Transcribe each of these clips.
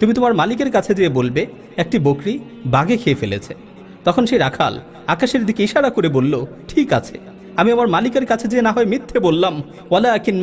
তুমি তোমার মালিকের কাছে যেয়ে বলবে, একটি বকরি বাঘে খেয়ে ফেলেছে। তখন সেই রাখাল আকাশের দিকে ইশারা করে বলল, ঠিক আছে, আমি আমার মালিকের কাছে যে না হয় মিথ্যে বললাম। ওয়ালা কিন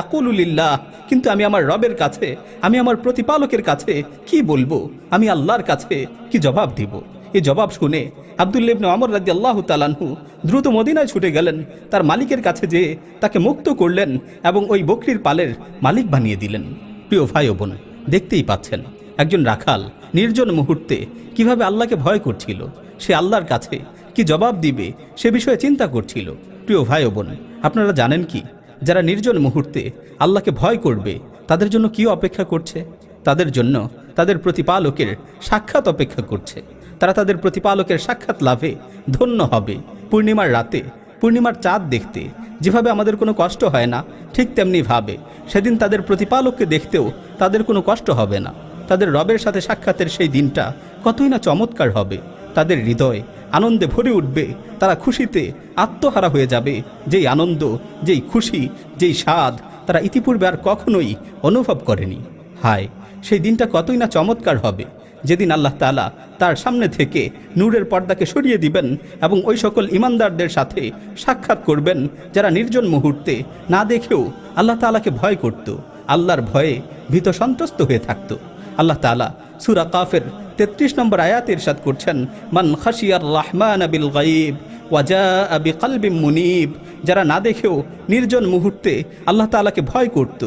আকুলুলিল্লাহ কিন্তু আমি আমার রবের কাছে, আমি আমার প্রতিপালকের কাছে কি বলব? আমি আল্লাহর কাছে কি জবাব দিব? এই জবাব শুনে আবদুল্লেবনে অমর রাজি আল্লাহ তালানহু দ্রুত মদিনায় ছুটে গেলেন। তার মালিকের কাছে যেয়ে তাকে মুক্ত করলেন এবং ওই বকরির পালের মালিক বানিয়ে দিলেন। প্রিয় ভাই ও বোন, দেখতেই পাচ্ছেন একজন রাখাল নির্জন মুহূর্তে কীভাবে আল্লাহকে ভয় করছিল, সে আল্লাহর কাছে কি জবাব দিবে সে বিষয়ে চিন্তা করছিল। প্রিয় ভাই বোন, আপনারা জানেন কি, যারা নির্জন মুহূর্তে আল্লাহকে ভয় করবে, তাদের জন্য কি অপেক্ষা করছে? তাদের জন্য তাদের প্রতিপালকের সাক্ষাৎ অপেক্ষা করছে। তারা তাদের প্রতিপালকের সাক্ষাৎ লাভে ধন্য হবে। পূর্ণিমার রাতে, পূর্ণিমার চাঁদ দেখতে যেভাবে আমাদের কোনো কষ্ট হয় না, ঠিক তেমনি ভাবে সেদিন তাদের প্রতিপালককে দেখতেও তাদের কোনো কষ্ট হবে না। তাদের রবের সাথে সাক্ষাতের সেই দিনটা কতই না চমৎকার হবে। তাদের হৃদয় আনন্দে ভরে উঠবে, তারা খুশিতে আত্মহারা হয়ে যাবে। যেই আনন্দ, যেই খুশি, যেই স্বাদ তারা ইতিপূর্বে আর কখনোই অনুভব করেনি। হায়, সেই দিনটা কতই না চমৎকার হবে। যেদিন আল্লাহ তালা তার সামনে থেকে নূরের পর্দাকে সরিয়ে দিবেন এবং ওই সকল ইমানদারদের সাথে সাক্ষাৎ করবেন, যারা নির্জন মুহূর্তে না দেখেও আল্লাহ তালাকে ভয় করত। আল্লাহর ভয়ে ভীত সন্ত্রস্ত হয়ে থাকতো। আল্লাহ তালা সুরা কাফের তেত্রিশ নম্বর আয়াত ইরশাদ করছেন, মান খাসিয়ার রহমান আবিল গাইব ওয়াজা আবি কালবিম মুনিব যারা না দেখেও নির্জন মুহূর্তে আল্লাহ তালাকে ভয় করত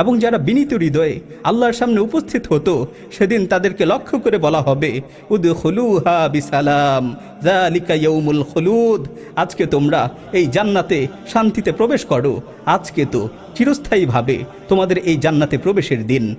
এবং যারা বিনীত হৃদয়ে আল্লাহর সামনে উপস্থিত হতো, সেদিন তাদেরকে লক্ষ্য করে বলা হবে উদ হলুহা বিসালাম জালিকা ইয়ৌমুল হলুদ আজকে তোমরা এই জান্নাতে শান্তিতে প্রবেশ করো আজকে তো চিরস্থায়ীভাবে তোমাদের এই জান্নাতে প্রবেশের দিন